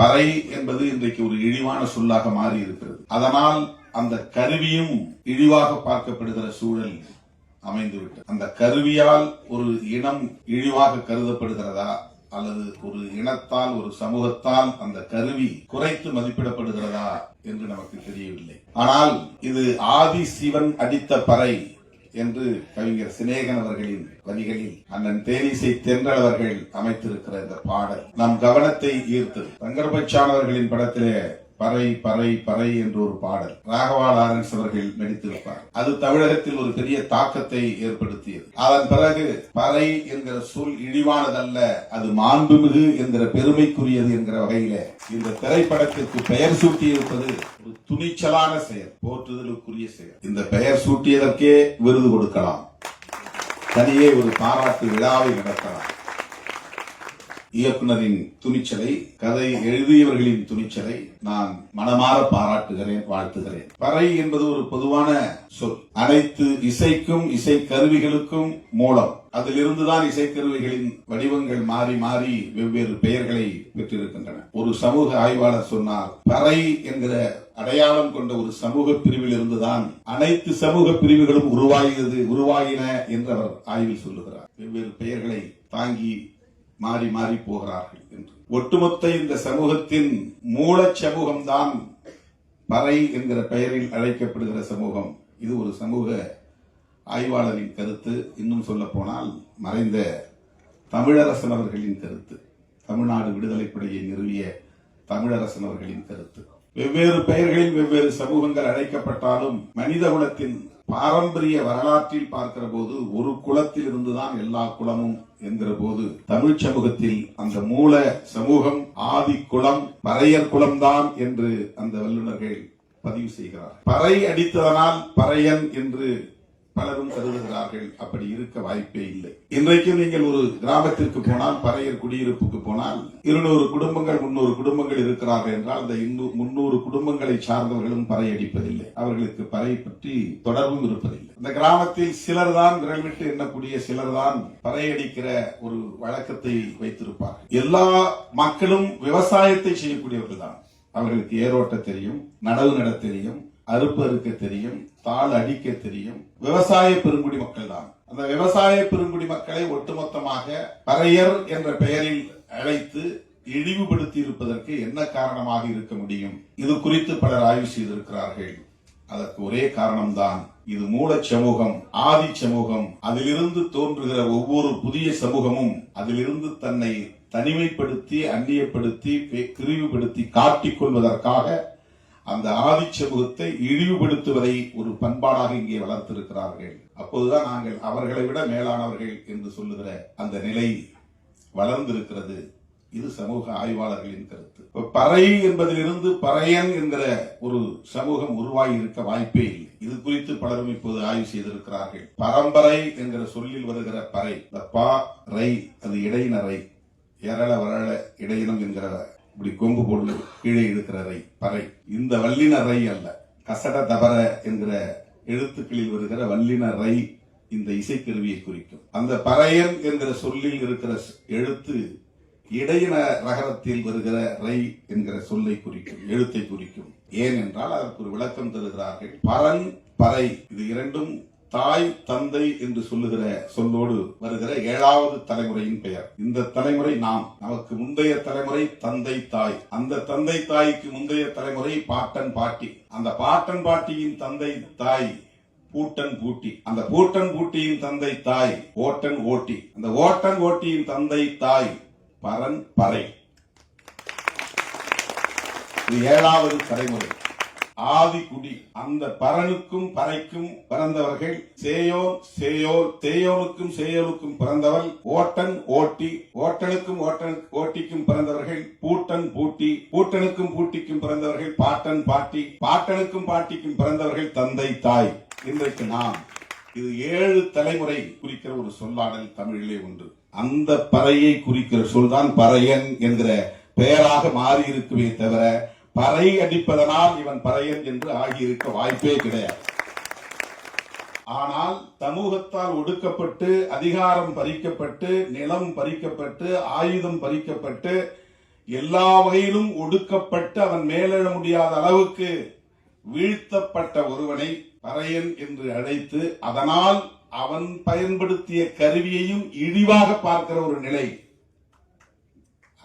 பறை என்பது இன்றைக்கு ஒரு இழிவான சொல்லாக மாறி இருக்கிறது அதனால் அந்த கருவியும் இழிவாக பார்க்கப்படுகிற சூழல் அமைந்துவிட்டது. அந்த கருவியால் ஒரு இனம் இழிவாக கருதப்படுகிறதா அல்லது ஒரு இனத்தால் ஒரு சமூகத்தால் அந்த கருவி குறைத்து மதிப்பிடப்படுகிறதா என்று நமக்கு தெரியவில்லை. ஆனால் இது ஆதி சிவன் அடித்த பறை என்று கவிஞர் சிநேகன் அவர்களின் வரிகளில் அண்ணன் தேனிசை தென்றல் அவர்கள் அமைத்திருக்கிற இந்த பாடல் நம் கவனத்தை ஈர்த்தது. ரங்கர்பச்சான் அவர்களின் படத்திலே பறை பறை பறை என்று ஒரு பாடல். ராகவா லாரன்ஸ் அவர்கள் நடித்திருப்பார். அது தமிழகத்தில் ஒரு பெரிய தாக்கத்தை ஏற்படுத்தியது. அதன் பிறகு பறை என்கிற சொல் இழிவானதல்ல அது மாண்புமிகு என்கிற பெருமைக்குரியது என்கிற வகையில இந்த திரைப்படத்திற்கு பெயர் சூட்டியிருப்பது ஒரு துணிச்சலான செயல் போற்றுதலுக்குரிய செயல். இந்த பெயர் சூட்டியதற்கே விருது கொடுக்கலாம். தனியே ஒரு பாராட்டு விழாவை நடத்தலாம். இயக்குனரின் துணிச்சலை கதை எழுதியவர்களின் துணிச்சலை நான் மனமாற பாராட்டுகிறேன் வாழ்த்துகிறேன். பறை என்பது ஒரு பொதுவான சொல். அனைத்து இசைக்கும் இசை கருவிகளுக்கும் மூலம். அதிலிருந்துதான் இசைக்கருவிகளின் வடிவங்கள் மாறி மாறி வெவ்வேறு பெயர்களை பெற்றிருக்கின்றன. ஒரு சமூக ஆய்வாளர் சொன்னார் பறை என்கிற அடையாளம் கொண்ட ஒரு சமூக பிரிவில் இருந்துதான் அனைத்து சமூக பிரிவுகளும் உருவாகியது உருவாகின என்று அவர் ஆய்வில் சொல்லுகிறார். வெவ்வேறு பெயர்களை தாங்கி மாறி மாறி போகிறார்கள் என்று. ஒட்டுமொத்த இந்த சமூகத்தின் மூலச் சமூகம்தான் பறை என்கிற பெயரில் அழைக்கப்படுகிற சமூகம். இது ஒரு சமூக ஆய்வாளரின் கருத்து. இன்னும் சொல்ல போனால் மறைந்த தமிழரசன் அவர்களின் கருத்து. தமிழ்நாடு விடுதலைப் படையை நிறுவிய தமிழரசன் அவர்களின் கருத்து. வெவ்வேறு பெயர்களில் வெவ்வேறு சமூகங்கள் அழைக்கப்பட்டாலும் மனித குலத்தின் பாரம்பரிய வரலாற்றில் பார்க்கிற போது ஒரு குலத்தில் இருந்துதான் எல்லா குலமும் என்கிற போது தமிழ் சமூகத்தில் அந்த மூல சமூகம் ஆதி குலம் பறையர் குலம்தான் என்று அந்த வல்லுநர்கள் பதிவு செய்கிறார். பறை அடித்ததனால் பறையன் என்று பலரும் கருதுகிறார்கள். அப்படி இருக்க வாய்ப்பே இல்லை. இன்றைக்கும் நீங்கள் ஒரு கிராமத்திற்கு போனால் பறையர் குடியிருப்புக்கு போனால் இருநூறு குடும்பங்கள் முன்னூறு குடும்பங்கள் இருக்கிறார்கள் என்றால் அந்த முன்னூறு குடும்பங்களை சார்ந்தவர்களும் பறையடிப்பதில்லை. அவர்களுக்கு பறை பற்றி தொடர்பும் இருப்பதில்லை. இந்த கிராமத்தில் சிலர் தான் விரல் விட்டு எண்ணக்கூடிய சிலர் தான் பறையடிக்கிற ஒரு வழக்கத்தை வைத்திருப்பார்கள். எல்லா மக்களும் விவசாயத்தை செய்யக்கூடியவர்கள் தான். அவர்களுக்கு ஏரோட்ட தெரியும் நடவு நட தெரியும் அறுப்பு அறுக்க தெரியும் தாள் அடிக்க தெரியும். விவசாய பெருங்குடி மக்கள் தான் அந்த விவசாய பெருங்குடி மக்களை ஒட்டுமொத்தமாக பறையர் என்ற பெயரில் அழைத்து இழிவுபடுத்தி இருப்பதற்கு என்ன காரணமாக இருக்க முடியும்? இது குறித்து பலர் ஆய்வு செய்திருக்கிறார்கள். அதற்கு ஒரே காரணம்தான் இது மூலச் சமூகம் ஆதி சமூகம். அதிலிருந்து தோன்றுகிற ஒவ்வொரு புதிய சமூகமும் அதிலிருந்து தன்னை தனிமைப்படுத்தி அந்நியப்படுத்தி பிரிவுபடுத்தி காட்டிக் கொள்வதற்காக அந்த ஆதி சமூகத்தை இழிவுபடுத்துவதை ஒரு பண்பாடாக இங்கே வளர்த்திருக்கிறார்கள். அப்போதுதான் நாங்கள் அவர்களை விட மேலானவர்கள் என்று சொல்லுகிற அந்த நிலை வளர்ந்திருக்கிறது. இது சமூக ஆய்வாளர்களின் கருத்து. பறை என்பதிலிருந்து பறையன் என்கிற ஒரு சமூகம் உருவாகி இருக்க வாய்ப்பே இல்லை. இது குறித்து பலரும் இப்போது ஆய்வு செய்திருக்கிறார்கள். பரம்பரை என்கிற சொல்லில் வருகிற பறை இந்த பா ரை அது இடையினரை எரள வரள இடையினம் என்கிற இப்படி கொங்கு போட்டு கீழே இழுக்கிற ரை பறை. இந்த வல்லின ரை அல்ல. கசட தபர என்கிற எழுத்துக்களில் வருகிற வல்லின ரை இந்த இசைக்கருவியை குறிக்கும். அந்த பறையன் என்கிற சொல்லில் இருக்கிற எழுத்து இடையின ரகரத்தில் வருகிற ரை என்கிற சொல்லை குறிக்கும் எழுத்தை குறிக்கும். ஏனென்றால் அதற்கு ஒரு விளக்கம் தருகிறார்கள். பரன் பறை. இது இரண்டும் தாய் தந்தை என்று சொல்லுகிற சொல்லோடு வருகிற ஏழாவது தலைமுறையின் பெயர். இந்த தலைமுறை நாம். நமக்கு முந்தைய தலைமுறை தந்தை தாய். அந்த தந்தை தாய்க்கு முந்தைய தலைமுறை பாட்டன் பாட்டி. அந்த பாட்டன் பாட்டியின் தந்தை தாய் பூட்டன் பூட்டி. அந்த பூட்டன் பூட்டியின் தந்தை தாய் ஓட்டன் ஓட்டி. அந்த ஓட்டன் ஓட்டியின் தந்தை தாய் பரன் பறை. இது ஏழாவது தலைமுறை. ஆதி குடி அந்த பரனுக்கும் பறைக்கும் பிறந்தவர்கள் சேயோர் சேயோர் தேயோனுக்கும் சேயோனுக்கும் பிறந்தவள் ஓட்டன் ஓட்டி ஓட்டனுக்கும் ஓட்டன் ஓட்டிக்கும் பிறந்தவர்கள் பூட்டன் பூட்டி பூட்டனுக்கும் பூட்டிக்கும் பிறந்தவர்கள் பாட்டன் பாட்டி பாட்டனுக்கும் பாட்டிக்கும் பிறந்தவர்கள் தந்தை தாய். இன்றைக்கு நாம் இது ஏழு தலைமுறை குறிக்கிற ஒரு சொல்லாடல் தமிழிலே உண்டு. அந்த பறையை குறிக்கிற சொல்தான் பறையன் என்கிற பெயராக மாறி இருக்குமே தவிர பறை அடிப்பதனால் இவன் பறையன் என்று ஆகியிருக்க வாய்ப்பே கிடையாது. ஆனால் சமூகத்தால் ஒடுக்கப்பட்டு அதிகாரம் பறிக்கப்பட்டு நிலம் பறிக்கப்பட்டு ஆயுதம் பறிக்கப்பட்டு எல்லா வகையிலும் ஒடுக்கப்பட்டு அவன் மேலெழ முடியாத அளவுக்கு வீழ்த்தப்பட்ட ஒருவனை பறையன் என்று அழைத்து அதனால் அவன் பயன்படுத்திய கருவியையும் இழிவாக பார்க்கிற ஒரு நிலை.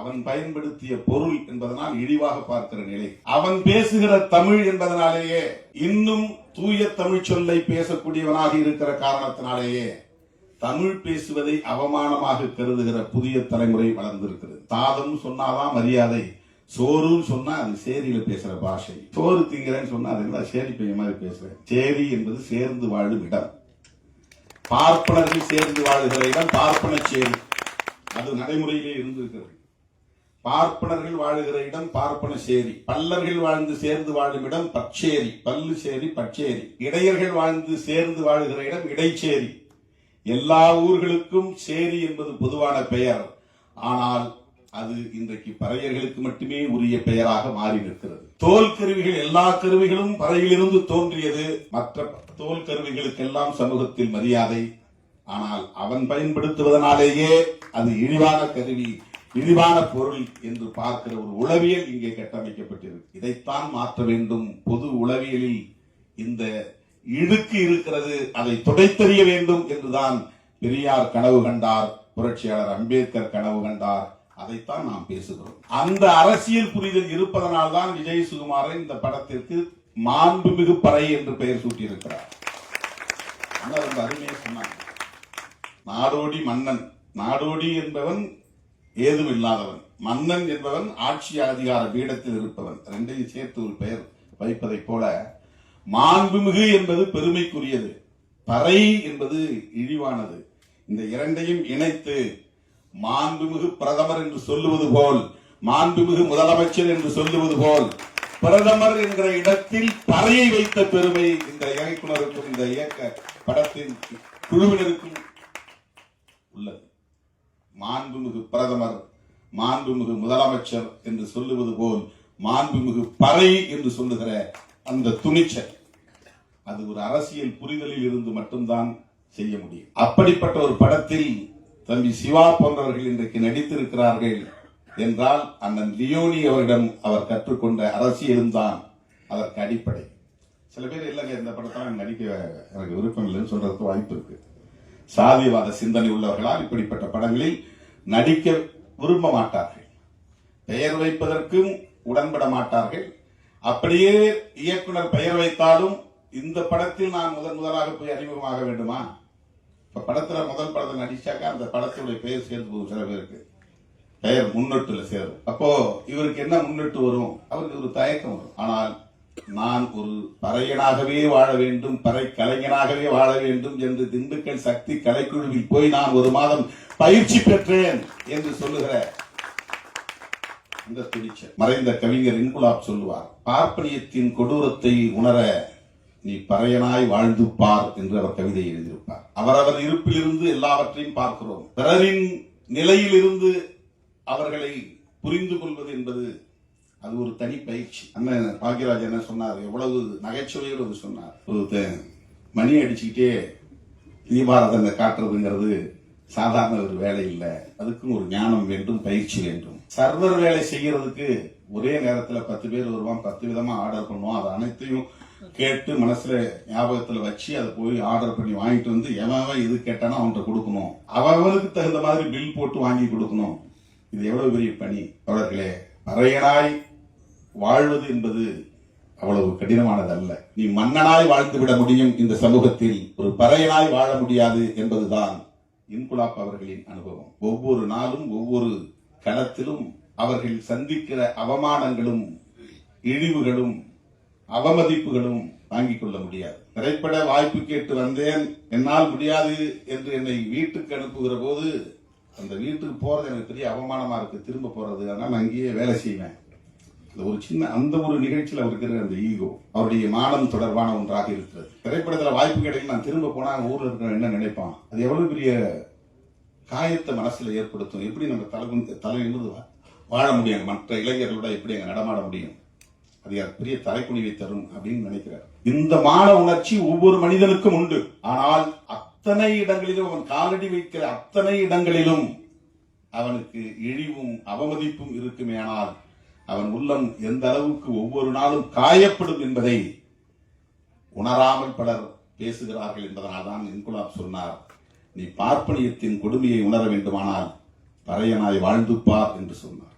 அவன் பயன்படுத்திய பொருள் என்பதனால் இழிவாக பார்க்கிற நிலை. அவன் பேசுகிற தமிழ் என்பதனாலேயே இன்னும் தூய தமிழ் சொல்லை பேசக்கூடியவனாக இருக்கிற காரணத்தினாலேயே தமிழ் பேசுவதை அவமானமாக கருதுகிற புதிய தலைமுறை வளர்ந்திருக்கிறது. தாதம் சொன்னாதான் மரியாதை. சோறுன்னு சொன்னா அது சேரியில பேசுற பாஷை. சோறு திங்கிறேன்னு சொன்னா அது என்ன சேரி பையன் மாதிரி பேசுறேன் சேரி என்பது சேர்ந்து வாழும் இடம். பார்ப்பனர்கள் சேர்ந்து வாழுகிற இடம் பார்ப்பன சேரி. அது நடைமுறையிலே இருந்திருக்கிறது. பார்ப்பனர்கள் வாழுகிற இடம் பார்ப்பன சேரி. பல்லர்கள் வாழ்ந்து சேர்ந்து வாழும் இடம் பச்சேரி. பல்லு சேரி பச்சேரி. இடையர்கள் வாழ்ந்து சேர்ந்து வாழுகிற இடம் இடைச்சேரி. எல்லா ஊர்களுக்கும் சேரி என்பது பொதுவான பெயர். ஆனால் அது இன்றைக்கு பறையர்களுக்கு மட்டுமே உரிய பெயராக மாறி நிற்கிறது. தோல் கருவிகள் எல்லா கருவிகளும் பறையிலிருந்து தோன்றியது. மற்ற தோல் கருவிகளுக்கெல்லாம் சமூகத்தில் மரியாதை. ஆனால் அவன் பயன்படுத்துவதனாலேயே அது இழிவான கருவி. இழிவான பொருள் என்று பார்க்கிற ஒரு உளவியல் இங்கே கட்டமைக்கப்பட்டிருக்கு. இதைத்தான் மாற்ற வேண்டும். பொது உளவியலில் இந்த இழுக்கு இருக்கிறது அதை துடைத்தெறிய வேண்டும் என்றுதான் பெரியார் கனவு கண்டார் புரட்சியாளர் அம்பேத்கர் கனவு கண்டார். அதைத்தான் நாம் பேசுகிறோம். அந்த அரசியல் புரிதல் இருப்பதனால் தான் விஜய் சுகுமாரன் இந்த படத்திற்கு மாண்புமிகு பறை என்று பெயர் சூட்டியிருக்கிறார். அண்ணா ரொம்ப அருமையாக சொன்னாங்க. நாடோடி மன்னன். நாடோடி என்பவன் ஏதும் இல்லாதவன். மன்னன் என்பவன் ஆட்சி அதிகார பீடத்தில் இருப்பவன். ரெண்டையும் சேர்த்து ஒரு பெயர் வைப்பதைப் போல மாண்புமிகு என்பது பெருமைக்குரியது. பறை என்பது இழிவானது. இந்த இரண்டையும் இணைத்து மாண்புமிகு பிரதமர் என்று சொல்லுவது போல் மாண்புமிகு முதலமைச்சர் என்று சொல்லுவது போல் பிரதமர் என்கிற இடத்தில் பறையை வைத்த பெருமை இந்த இயக்குனருக்கும் இந்த இயக்க படத்தின் குழுவினருக்கும் உள்ளது. மாண்புமிகு பிரதமர் மாண்புமிகு முதலமைச்சர் என்று சொல்லுவது போல் மாண்புமிகு பறை என்று சொல்லுகிற அந்த துணிச்சல். அது ஒரு அரசியல் புரிதலில் இருந்து மட்டும்தான் செய்ய முடியும். அப்படிப்பட்ட ஒரு படத்தில் தம்பி சிவா போன்றவர்கள் இன்றைக்கு நடித்திருக்கிறார்கள் என்றால் அண்ணன் லியோனி அவரிடம் அவர் கற்றுக்கொண்ட அரசியலும் தான் அதற்கு அடிப்படை. சில பேர் இல்லைங்க இந்த படத்தை நான் நடிக்க எனக்கு விருப்பம் இல்லைன்னு சொல்றதுக்கு வாய்ப்பு இருக்கு. சாதிவாத சிந்தனை உள்ளவர்களால் இப்படிப்பட்ட படங்களில் நடிக்க விரும்ப மாட்டார்கள். பெயர் வைப்பதற்கும் உடன்பட மாட்டார்கள். அப்படியே இயக்குனர் பெயர் வைத்தாலும் இந்த படத்தில் நான் முதன் முதலாக போய் அறிமுகமாக வேண்டுமா? இப்ப படத்துல முதல் படத்தில் நடிச்சாக்கா அந்த படத்துடைய பெயர் சேர்ந்து போகும் சில பேருக்கு. பெயர் முன்னொட்டுல சேரும். அப்போ இவருக்கு என்ன முன்னொட்டு வரும்? அவருக்கு ஒரு தயக்கம் வரும். ஆனால் நான் ஒரு பறையனாகவே வாழ வேண்டும் பறை கலைஞனாகவே வாழ வேண்டும் என்று திண்டுக்கல் சக்தி கலைக்குழுவில் போய் நான் ஒரு மாதம் பயிற்சி பெற்றேன் என்று சொல்லுகிற இந்த துணிச்சல். மறைந்த கவிஞர் இன்குலாப் சொல்லுவார் பார்ப்பனியத்தின் கொடூரத்தை உணர நீ பறையனாய் வாழ்ந்து பார் என்று அவர் கவிதை எழுதியிருப்பார். அவரவர் இருப்பிலிருந்து எல்லாவற்றையும் பார்க்கிறோம். பிறரின் நிலையிலிருந்து அவர்களை புரிந்து கொள்வது என்பது அது ஒரு தனி பயிற்சி. அண்ணன் பாக்யராஜ் என்ன சொன்னார்? எவ்வளவு நகைச்சுவையோடு சொன்னார். ஒரு மணி அடிச்சுக்கிட்டே தீபாரதனை காட்டுறதுங்கிறது சாதாரண ஒரு வேலை இல்லை. அதுக்கும் ஒரு ஞானம் வேண்டும் பயிற்சி வேண்டும். சர்வர் வேலை செய்யறதுக்கு ஒரே நேரத்துல பத்து பேர் வருவான் பத்து விதமா ஆர்டர் பண்ணுவான். அது அனைத்தையும் கேட்டு மனசுல ஞாபகத்துல வச்சு அதை போய் ஆர்டர் பண்ணி வாங்கிட்டு வந்து எவன் இது கேட்டானா அவன்கிட்ட கொடுக்கணும். அவனுக்கு தகுந்த மாதிரி பில் போட்டு வாங்கி கொடுக்கணும். இது எவ்வளவு பெரிய பணி. அவர்களே பறையனாய் வாழ்வது என்பது அவ்வளவு கடினமானதல்ல. நீ மன்னனாய் வாழ்ந்து விட முடியும் இந்த சமூகத்தில் ஒரு பறையனாய் வாழ முடியாது என்பதுதான் இன்குலாப் அவர்களின் அனுபவம். ஒவ்வொரு நாளும் ஒவ்வொரு களத்திலும் அவர்கள் சந்திக்கிற அவமானங்களும் இழிவுகளும் அவமதிப்புகளும் வாங்கிக் கொள்ள முடியாது. திரைப்பட வாய்ப்பு கேட்டு வந்தேன் என்னால் முடியாது என்று என்னை வீட்டுக்கு அனுப்புகிற போது அந்த வீட்டுக்கு போறது எனக்கு பெரிய அவமானமா இருக்கு. திரும்ப போறது அதனால நான் அங்கேயே வேலை செய்வேன். ஒரு சின்ன அந்த ஒரு நிகழ்ச்சியில் அவர் இருக்கிற அந்த ஈகோ அவருடைய மானம் தொடர்பான ஒன்றாக இருக்கிறது. திரைப்படத்தில் வாய்ப்பு கிடைக்கும் நான் திரும்ப போனால் ஊரில் இருக்கிற என்ன நினைப்பான்? அது எவ்வளவு பெரிய காயத்தை மனசில் ஏற்படுத்தும்? எப்படி நம்ம தலை தலை வா- வாழ முடியும்? மற்ற இளைஞர்களோட எப்படி அங்கே நடமாட முடியும்? அது பெரிய தலைக்குனிவை தரும் அப்படின்னு நினைக்கிறார். இந்த மான உணர்ச்சி ஒவ்வொரு மனிதனுக்கும் உண்டு. ஆனால் அத்தனை இடங்களிலும் அவன் காலடி வைக்கிற அத்தனை இடங்களிலும் அவனுக்கு இழிவும் அவமதிப்பும் இருக்குமே ஆனால் அவன் உள்ளம் எந்த அளவுக்கு ஒவ்வொரு நாளும் காயப்படும் என்பதை உணராமல் பலர் பேசுகிறார்கள் என்பதனால்தான் இன்குலாப் சொன்னார் நீ பார்ப்பனியத்தின் கொடுமையை உணர வேண்டுமானால் பறையனாய் வாழ்ந்துப்பார் என்று சொன்னார்.